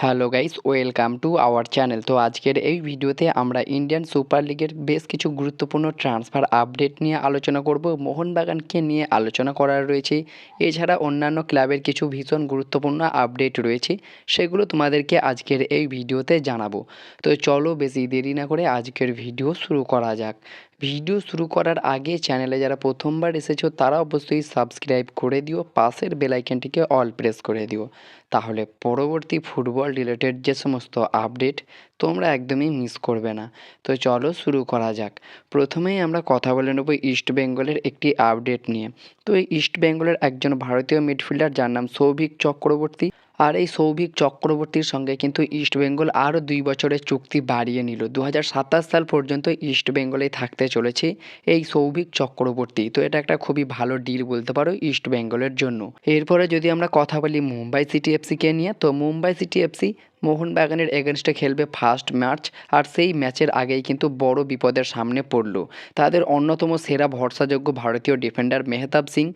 Hello guys welcome to our channel তো আজকের এই ভিডিওতে আমরা ইন্ডিয়ান সুপার লিগের বেশ কিছু গুরুত্বপূর্ণ ট্রান্সফার আপডেট নিয়ে আলোচনা করব, মোহনবাগানকে নিয়ে আলোচনা করার রয়েছে। এছাড়া অন্যান্য ক্লাবের কিছু ভীষণ গুরুত্বপূর্ণ আপডেট রয়েছে, সেগুলো তোমাদেরকে আজকের এই ভিডিওতে জানাব। তো চলো বেশি দেরি না করে আজকের ভিডিও শুরু করা যাক। ভিডিও শুরু করার আগে চ্যানেলে যারা প্রথমবার এসেছ, তারা অবশ্যই সাবস্ক্রাইব করে দিও, পাশের বেলাইকনটিকে অল প্রেস করে দিও। তাহলে পরবর্তী ফুটবল রিলেটেড যে সমস্ত আপডেট তোমরা একদমই মিস করবে না। তো চলো শুরু করা যাক। প্রথমেই আমরা কথা বলে নেব ইস্ট বেঙ্গলের একটি আপডেট নিয়ে। তো এই ইস্ট বেঙ্গলের একজন ভারতীয় মিডফিল্ডার, যার নাম সৌভিক চক্রবর্তী আর এই সৌভিক চক্রবর্তীর সঙ্গে কিন্তু ইস্টবেঙ্গল আরও দুই বছরের চুক্তি বাড়িয়ে নিল। দু হাজার সাতাশ সাল পর্যন্ত ইস্ট বেঙ্গলেই থাকতে চলেছে এই সৌভিক চক্রবর্তী। তো এটা একটা খুবই ভালো ডিল বলতে পারো ইস্টবেঙ্গলের জন্য। এরপরে যদি আমরা কথা বলি মুম্বাই সিটি এফসিকে নিয়ে, তো মুম্বাই সিটি এফসি মোহনবাগানের এগেনস্টে খেলবে ফার্স্ট ম্যাচ, আর সেই ম্যাচের আগেই কিন্তু বড় বিপদের সামনে পড়ল। তাদের অন্যতম সেরা ভরসাযোগ্য ভারতীয় ডিফেন্ডার মেহতাব সিং,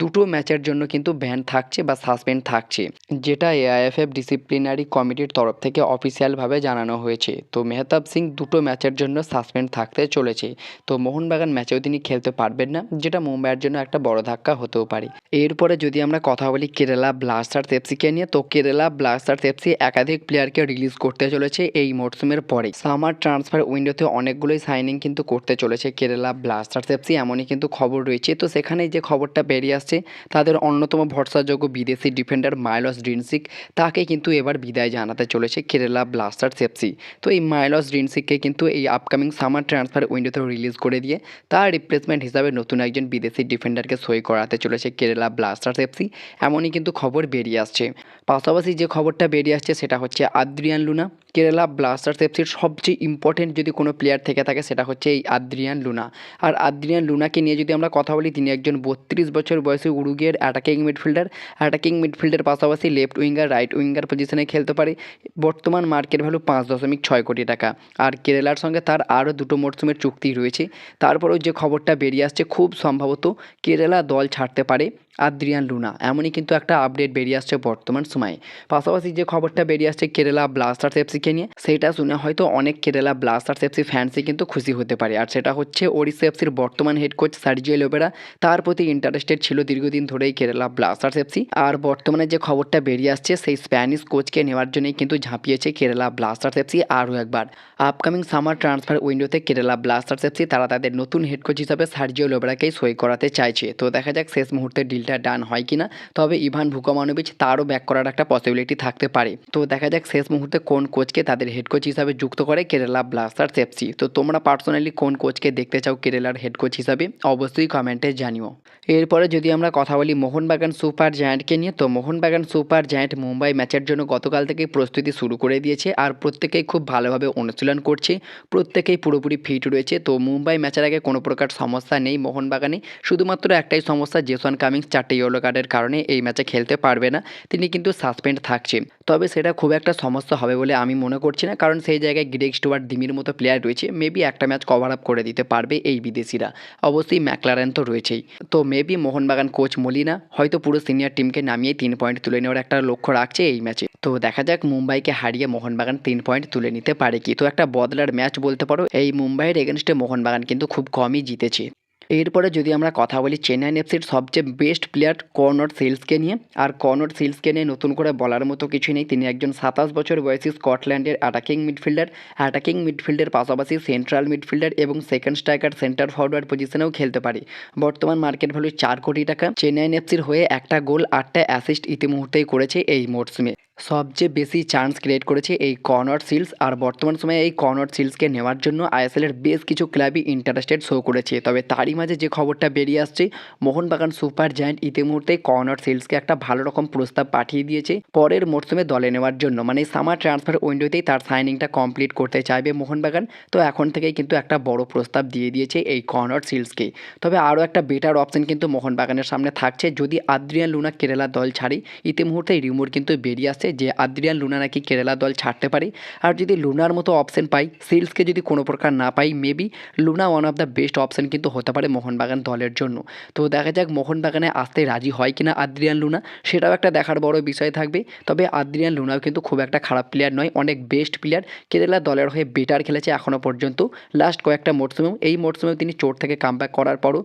দুটো ম্যাচের জন্য কিন্তু ব্যান থাকছে বা সাসপেন্ড থাকছে, যেটা এআইএফএফ ডিসিপ্লিনারি কমিটির তরফ থেকে অফিসিয়ালভাবে জানানো হয়েছে। তো মেহতাব সিং দুটো ম্যাচের জন্য সাসপেন্ড থাকতে চলেছে। তো মোহনবাগান ম্যাচেও তিনি খেলতে পারবেন না, যেটা মুম্বাইয়ের জন্য একটা বড় ধাক্কা হতেও পারে। এরপরে যদি আমরা কথা বলি কেরালা ব্লাস্টার্স এফসিকে নিয়ে, তো কেরালা ব্লাস্টার্স এফসি একাধিক প্লেয়ারকে রিলিজ করতে চলেছে এই মরসুমের পরে। সামার ট্রান্সফার উইন্ডোতে অনেকগুলোই সাইনিং কিন্তু করতে চলেছে কেরালা ব্লাস্টার্স এফসি এমনই কিন্তু খবর রয়েছে। তো সেখানে যে খবরটা বেরিয়ে আসছে, তাদের অন্যতম ভরসাযোগ্য বিদেশি ডিফেন্ডার মাইলস ড্রিনসিক, তাকে কিন্তু এবার বিদায় জানাতে চলেছে কেরালা ব্লাস্টার্স এফসি তো এই মাইলস ড্রিনসিককে কিন্তু এই আপকামিং সামার ট্রান্সফার উইন্ডোতে রিলিজ করে দিয়ে তার রিপ্লেসমেন্ট হিসাবে নতুন একজন বিদেশি ডিফেন্ডারকে সই করাতে চলেছে কেরালা ব্লাস্টার্স এফসি এমনই কিন্তু খবর বেরিয়ে আসছে। পাশাপাশি যে খবরটা বেরিয়ে আসছে, সেটা হচ্ছে আদ্রিয়ান লুনা কেরালা ব্লাস্টার্স এফসির সবচেয়ে ইম্পর্টেন্ট যদি কোনো প্লেয়ার থেকে থাকে সেটা হচ্ছে এই আদ্রিয়ান লুনা। আর আদ্রিয়ান লুনাকে নিয়ে যদি আমরা কথা বলি, তিনি একজন বত্রিশ বছর বয়সী উরুগের অ্যাটাকিং মিডফিল্ডার অ্যাটাকিং মিডফিল্ডের পাশাপাশি লেফট উইঙ্গার রাইট উইঙ্গার পজিশনে খেলতে পারে। বর্তমান মার্কেট ভ্যালু পাঁচ দশমিক ছয় কোটি টাকা। আর কেরালার সঙ্গে তার আরও দুটো মরসুমের চুক্তি রয়েছে। তারপরেও যে খবরটা বেরিয়ে আসছে খুব সম্ভবত কেরালা দল ছাড়তে পারে আদ্রিয়ান লুনা। এমনই কিন্তু একটা আপডেট বেরিয়ে আসছে বর্তমান সময়ে। পাশাপাশি যে খবরটা বেরিয়ে আসছে, কেরালা ব্লাস্টার্স এফসিকে নিয়ে, সেটা শুনে হয়তো অনেক কেরালা ব্লাস্টার্স এফসি ফ্যান্সই কিন্তু খুশি হতে পারে। আর সেটা হচ্ছে ওড়িশা এফসির বর্তমান হেড কোচ সার্জিও লোবেরা তার প্রতি ইন্টারেস্টেড ছিল দীর্ঘদিন ধরেই কেরালা ব্লাস্টার্স এফসি আর বর্তমানে যে খবরটা বেরিয়ে আসছে, সেই স্প্যানিশ কোচকে নেওয়ার জন্যই কিন্তু ঝাঁপিয়েছে কেরালা ব্লাস্টার্স এফসি আরও একবার। আপকামিং সামার ট্রান্সফার উইন্ডোতে কেরালা ব্লাস্টার্স এফসি তারা তাদের নতুন হেড কোচ হিসাবে সার্জিও লোবেরাকেই সই করাতে চাইছে। তো দেখা যাক শেষ মুহূর্তে ডিলটা ডান হয় কিনা। তবে ইভান ভুকমানোভিচ তারও ব্যাক করার একটা পসিবিলিটি থাকতে পারে। তো দেখা যাক শেষ মুহূর্তে কোন কোচকে তাদের হেড কোচ হিসাবে যুক্ত করে কেরালা ব্লাস্টার্স এফসি তো তোমরা পার্সোনালি কোন কোচকে দেখতে চাও কেরালার হেড কোচ হিসাবে? অবশ্যই কমেন্টে জানিও। এরপরে যদি আমরা কথা বলি মোহনবাগান সুপার জায়ান্টকে নিয়ে, তো মোহনবাগান সুপার জায়ান্ট মুম্বাই ম্যাচের জন্য গতকাল থেকে প্রস্তুতি শুরু করে দিয়েছে আর প্রত্যেকেই খুব ভালোভাবে অনুশীলন করছে, প্রত্যেকেই পুরোপুরি ফিট রয়েছে। তো মুম্বাই ম্যাচের আগে কোনো প্রকার সমস্যা নেই মোহনবাগানে, শুধুমাত্র একটাই সমস্যা জেসন কামিংস চারটে ইয়েলো কার্ডের কারণে এই ম্যাচে খেলতে পারবে না, তিনি কিন্তু সাসপেন্ড থাকছে। তবে সেটা খুব একটা সমস্যা হবে বলে আমি মনে করছি না, কারণ সেই জায়গায় গ্রেগ স্টুয়ার্ট, দিমির মতো প্লেয়ার রয়েছে মেবি একটা ম্যাচ কভার আপ করে দিতে পারবে এই বিদেশিরা। অবশ্যই ম্যাকলারেন তো রয়েছেই। তো মেবি মোহনবাগান কোচ মলিনা হয়তো পুরো সিনিয়র টিমকে নামিয়ে তিন পয়েন্ট তুলে নেওয়ার একটা লক্ষ্য রাখছে এই ম্যাচে তো দেখা যাক মুম্বাইকে হারিয়ে মোহনবাগান তিন পয়েন্ট তুলে নিতে পারে কি। তো একটা বদলার ম্যাচ বলতে পারো, এই মুম্বাইয়ের এগেনস্টে মোহনবাগান কিন্তু খুব কমই জিতেছে। এরপরে যদি আমরা কথা বলি চেন্নাই এফসির সবচেয়ে বেস্ট প্লেয়ার কর্নর সিলসকে নিয়ে, আর কর্নর সিলসকে নিয়ে নতুন করে বলার মতো কিছু নেই। তিনি একজন সাতাশ বছর বয়সী স্কটল্যান্ডের অ্যাটাকিং মিডফিল্ডার অ্যাটাকিং মিডফিল্ডের পাশাপাশি সেন্ট্রাল মিডফিল্ডার এবং সেকেন্ড স্ট্রাইকার সেন্টার ফরওয়ার্ড পজিশনেও খেলতে পারে। বর্তমান মার্কেট ভ্যালু চার কোটি টাকা। চেন্নাই এফসির হয়ে একটা গোল, আটটা অ্যাসিস্ট ইতিমুহূর্তেই করেছে এই মরসুমে। সবচেয়ে বেশি চান্স ক্রিয়েট করেছে এই কর্নর সিলস, আর বর্তমান সময়ে এই কর্নর সিলসকে নেওয়ার জন্য আইএসএলের বেশ কিছু ক্লাবই ইন্টারেস্টেড শো করেছে। তবে তারই মাঝে যে খবরটা বেরিয়ে আসছে, মোহনবাগান সুপার জায়ান্ট ইতিমুহূর্তে কর্নর সিলসকে একটা ভালো রকম প্রস্তাব পাঠিয়ে দিয়েছে পরের মরসুমে দলে নেওয়ার জন্য। মানে সামার ট্রান্সফার উইন্ডোতেই তার সাইনিংটা কমপ্লিট করতে চাইবে মোহনবাগান। তো এখন থেকেই কিন্তু একটা বড় প্রস্তাব দিয়ে দিয়েছে এই কর্নর সিলসকে তবে আরও একটা বেটার অপশন কিন্তু মোহনবাগানের সামনে থাকছে। যদি আদ্রিয়ান লুনা কেরালা দল ছাড়ে ইতিমুহূর্তে রিমোট কিন্তু বেরিয়ে আসছে যে আদ্রিয়ান লুনা নাকি কেরালা দল ছাড়তে পারে। আর যদি লুনার মতো অপশন পাই সিলসকে যদি কোনো প্রকার না পাই maybe Luna one of the best option কিন্তু হতে পারে। পারে মোহনবাগান দলের জন্য। তো দেখা যাক মোহনবাগানে আসতে রাজি হয় কিনা আদ্রিয়ান লুনা, সেটাও একটা দেখার বড় বিষয় থাকবে। তবে আদ্রিয়ান লুনাও কিন্তু খুব একটা খারাপ প্লেয়ার নয়, অনেক বেস্ট প্লেয়ার কেরালা দলের হয়ে বেটার খেলেছে এখনও পর্যন্ত। লাস্ট কয়েকটা মরশুমেও এই মরশুমেও তিনি চোট থেকে কামব্যাক করার পরও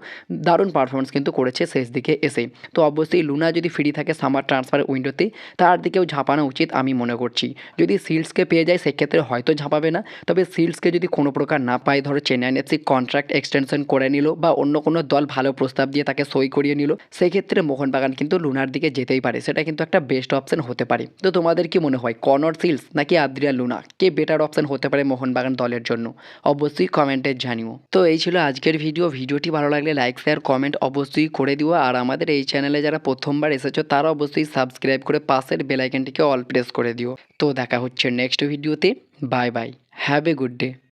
দারুণ পারফরমেন্স কিন্তু করেছে শেষ দিকে এসে। তো অবশ্যই লুনা যদি ফ্রি থাকে সামার ট্রান্সফার উইন্ডোতে তার দিকেও ঝাঁপানো উচিত আমি মনে করছি। যদি সিলসকে পেয়ে যায়, সেক্ষেত্রে হয়তো ঝাঁপাবে না। তবে সিলসকে যদি কোনো প্রকার না পায়, ধরো চেন্নাই এফসি কন্ট্রাক্ট এক্সটেনশন করে নিল বা অন্য কোনো দল ভালো প্রস্তাব দিয়ে তাকে সই করিয়ে নিল সেই ক্ষেত্রে মোহনবাগান কিন্তু লুনার দিকে যেতেই পারে। সেটা কিন্তু একটা বেস্ট অপশন হতে পারে। তো তোমাদের কি মনে হয়, কনর সিলস নাকি আদ্রিয়া লুনা? কে বেটার অপশন হতে পারে মোহনবাগান দলের জন্য? অবশ্যই কমেন্টে জানিও। তো এই ছিল আজকের ভিডিও ভিডিওটি ভালো লাগলে লাইক শেয়ার কমেন্ট অবশ্যই করে দিও। আর আমাদের এই চ্যানেলে যারা প্রথমবার এসেছ, তারা অবশ্যই সাবস্ক্রাইব করে পাশের বেলাইকনটিকে অল প্রেস করে দিও। তো দেখা হচ্ছে নেক্সট ভিডিওতে bye bye have a good day